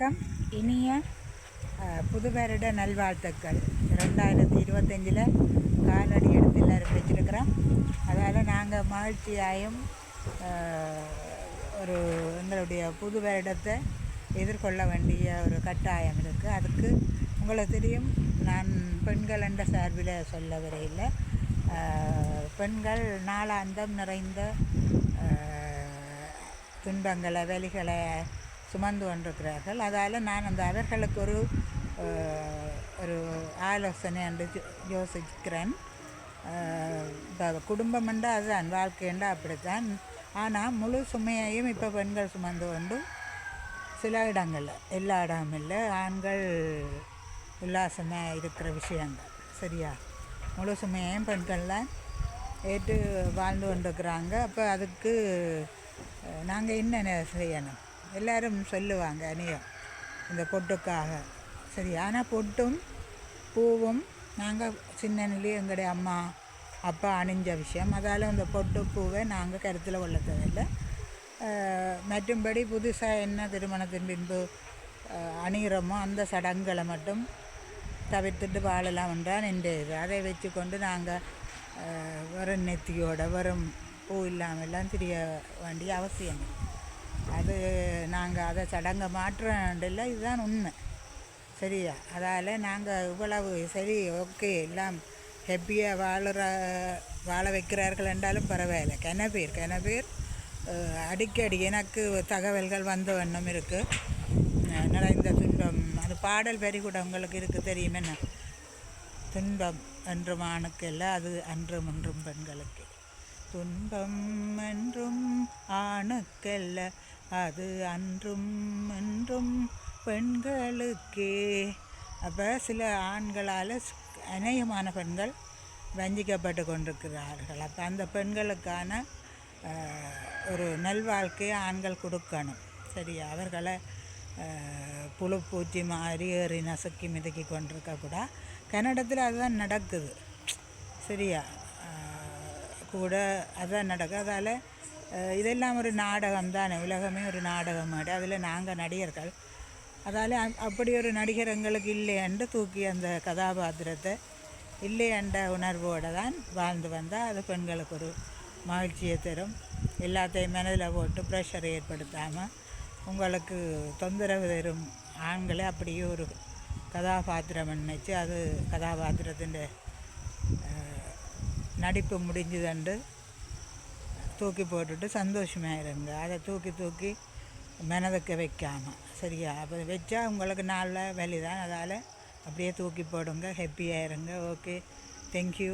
வணக்கம். இனிய புது வருட நல்வாழ்த்துக்கள். ரெண்டாயிரத்தி இருபத்தஞ்சில் காலடி எடுத்து எல்லோரும் வச்சுருக்கிறோம். அதால் நாங்கள் மகிழ்ச்சியாயும் ஒரு எங்களுடைய புது வருடத்தை எதிர்கொள்ள வேண்டிய ஒரு கட்டாயம் இருக்குது அதுக்கு உங்களை தெரியும் நான் பெண்கள் என்ற சார்பில் சொல்ல வரையில் பெண்கள் நாளாந்தம் நிறைந்த துன்பங்களை வலிகளை சுமந்து கொண்டிருக்கிறார்கள். அதால் நான் அந்த அவர்களுக்கு ஒரு ஒரு ஆலோசனை என்று யோசிக்கிறேன். குடும்பம் என்றால் அதுதான் வாழ்க்கைண்டா அப்படித்தான். ஆனால் முழு சுமையையும் இப்போ பெண்கள் சுமந்து கொண்டு சில இடங்களில் எல்லா இடமும் இல்லை ஆண்கள் உல்லாசமாக இருக்கிற விஷயங்கள் சரியா? முழு சுமையையும் பெண்கள் ஏற்று வாழ்ந்து கொண்டிருக்கிறாங்க. அப்போ அதுக்கு நாங்கள் என்ன செய்யணும்? எல்லாரும் சொல்லுவாங்க அநியம் இந்த பொட்டுக்காக. சரி ஆனால் பொட்டும் பூவும் நாங்கள் சின்னனிலே எங்களுடைய அம்மா அப்பா அணிஞ்ச விஷயம். அதால் அந்த பொட்டு பூவை நாங்கள் கருத்தில் கொள்ள தேவையில்லை மற்றும்படி புதுசாக என்ன திருமணத்தின் பின்பு அஹ், அணிகிறோமோ அந்த சடங்குகளை மட்டும் தவிர்த்துட்டு வாழலாம் என்றால் என்ற இது அதை வச்சு கொண்டு நாங்கள் வெறும் நெத்தியோட வெறும் பூ இல்லாமல்லாம் தெரிய வேண்டிய அவசியம். அது நாங்கள் அதை சடங்கை மாற்றுறதில்ல இதுதான் உண்மை. சரியா? அதால் நாங்கள் இவ்வளவு சரி ஓகே எல்லாம் ஹெப்பியாக வாழுற வாழ வைக்கிறார்கள் என்றாலும் பரவாயில்ல. கென பேர் கென பேர் அடிக்கடி எனக்கு தகவல்கள் வந்த வண்ணம் இருக்குது நிறைந்த துன்பம்? அது பாடல் வரி கூட உங்களுக்கு இருக்குது தெரியுமே என்ன? துன்பம் என்றும் ஆணுக்கல்ல அது அன்றும் என்றும் பெண்களுக்கு. துன்பம் என்றும் ஆணுக்கல்ல அது அன்றும் என்றும் பெண்களுக்கே. அப்போ சில ஆண்களால் அநேகமான பெண்கள் வஞ்சிக்கப்பட்டு கொண்டிருக்கிறார்கள். அப்போ அந்த பெண்களுக்கான ஒரு நல்வாழ்க்கையை ஆண்கள் கொடுக்கணும். சரியா? அவர்களை புழு பூச்சி மாதிரி ஏறி நசுக்கி மிதக்கி கொண்டிருக்கக்கூடா கன்னடத்தில் அதுதான் நடக்குது. சரியா? கூட அதுதான் நடக்குது. அதால் இதெல்லாம் ஒரு நாடகம் தானே உலகமே ஒரு நாடகம் மாதிரி அதில் நாங்கள் நடிகர்கள். அதால் அப்படி ஒரு நடிகர் எங்களுக்கு இல்லையென்று தூக்கி அந்த கதாபாத்திரத்தை இல்லையென்ற உணர்வோடு தான் வாழ்ந்து வந்தால் அது பெண்களுக்கு ஒரு மகிழ்ச்சியை தரும். எல்லாத்தையும் மனதில் போட்டு ப்ரெஷர் ஏற்படுத்தாமல் உங்களுக்கு தொந்தரவு தரும் ஆண்களை அப்படியே ஒரு கதாபாத்திரம் நினச்சி அது கதாபாத்திரத்தின் நடிப்பு முடிஞ்சுதண்டு தூக்கி போட்டுட்டு சந்தோஷமாக இருங்க. அதை தூக்கி தூக்கி மெனதுக்க வைக்காமல் சரியா? அப்போ வச்சா உங்களுக்கு நாளில் வலி தான். அதால் அப்படியே தூக்கி போடுங்க. ஹாப்பியாக இருங்க. Okay thank you